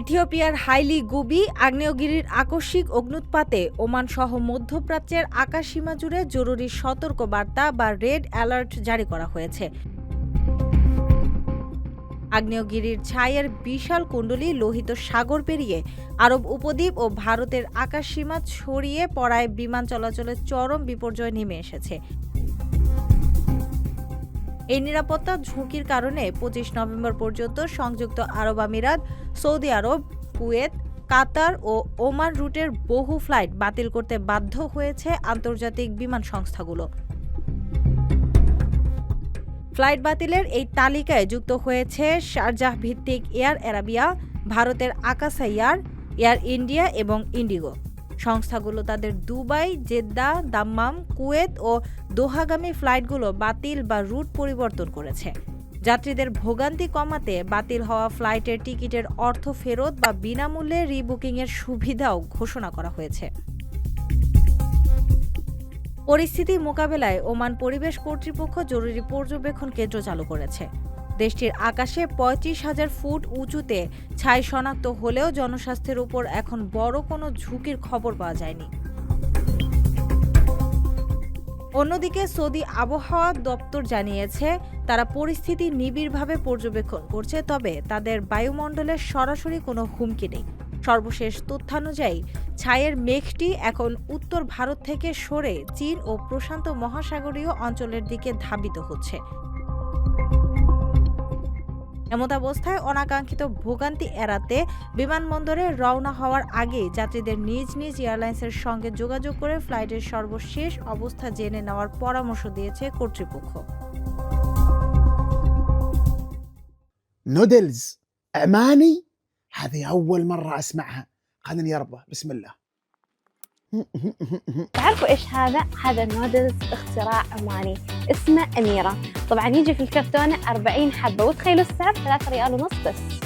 ইথিওপিয়ার highly Gubbi, আগ্নেয়গিরির আকস্মিক অগ্নুৎপাতে Oman সহ মধ্যপ্রাচ্যের আকাশসীমা জুড়ে জরুরি সতর্ক বার্তা বা রেড অ্যালার্ট জারি করা হয়েছে। আগ্নেয়গিরির ছায়ের বিশাল কুণ্ডলী লোহিত সাগর পেরিয়ে আরব উপদ্বীপ ও ভারতের আকাশসীমা ছড়িয়ে পড়ায় বিমান চলাচলের চরম বিপর্যয় নেমে এসেছে। এই নিরাপত্তা ঝুঁকির কারণে পঁচিশ নভেম্বর পর্যন্ত সংযুক্ত আরব আমিরাত, সৌদি আরব, কুয়েত, কাতার ও ওমান রুটের বহু ফ্লাইট বাতিল করতে বাধ্য হয়েছে আন্তর্জাতিক বিমান সংস্থাগুলো। ফ্লাইট বাতিলের এই তালিকায় যুক্ত হয়েছে শারজাহ ভিত্তিক এয়ার অ্যারাবিয়া, ভারতের আকাশা এয়ার এয়ার ইন্ডিয়া এবং ইন্ডিগো। সংস্থাগুলো তাদের দুবাই, জেদ্দা, দাম্মাম, কুয়েত ও দোহাগামী ফ্লাইটগুলো বাতিল বা রুট পরিবর্তন করেছে। যাত্রীদের ভোগান্তি কমাতে বাতিল হওয়া ফ্লাইটের টিকিটের অর্থ ফেরত বা বিনামূল্যে রিবুকিংয়ের সুবিধাও ঘোষণা করা হয়েছে। পরিস্থিতি মোকাবেলায় ওমান পরিবেশ কর্তৃপক্ষ জরুরি পর্যবেক্ষণ কেন্দ্র চালু করেছে। দেশটির আকাশে পঁয়ত্রিশ হাজার ফুট উঁচুতে ছাই শনাক্ত হলেও জনস্বাস্থ্যের উপর এখন বড় কোনো ঝুঁকির খবর পাওয়া যায়নি। অন্যদিকে সৌদি আবহাওয়া দপ্তর জানিয়েছে, তারা পরিস্থিতি নিবিড়ভাবে পর্যবেক্ষণ করছে, তবে তাদের বায়ুমণ্ডলের সরাসরি কোনো হুমকি নেই। সর্বশেষ তথ্যানুযায়ী ছায়ের মেঘটি এখন উত্তর ভারত থেকে সরে চীন ও প্রশান্ত মহাসাগরীয় অঞ্চলের দিকে ধাবিত হচ্ছে। এমতাবস্থায় অনাকাঙ্ক্ষিত ভোগান্তি এড়াতে বিমানবন্দরে রওনা হওয়ার আগে যাত্রীদের নিজ নিজ এয়ারলাইন্সের সঙ্গে যোগাযোগ করে ফ্লাইটের সর্বশেষ অবস্থা জেনে নেওয়ার পরামর্শ দিয়েছে কর্তৃপক্ষ نودلز عماني هذه أول مرة أسمعها خليني يربى بسم الله تعرفوا ايش هذا؟ هذا نودلز اختراع عماني اسمه أميرة طبعا يجي في الكرتونة 40 حبة وتخيلوا السعر 3 ريال ونص بس.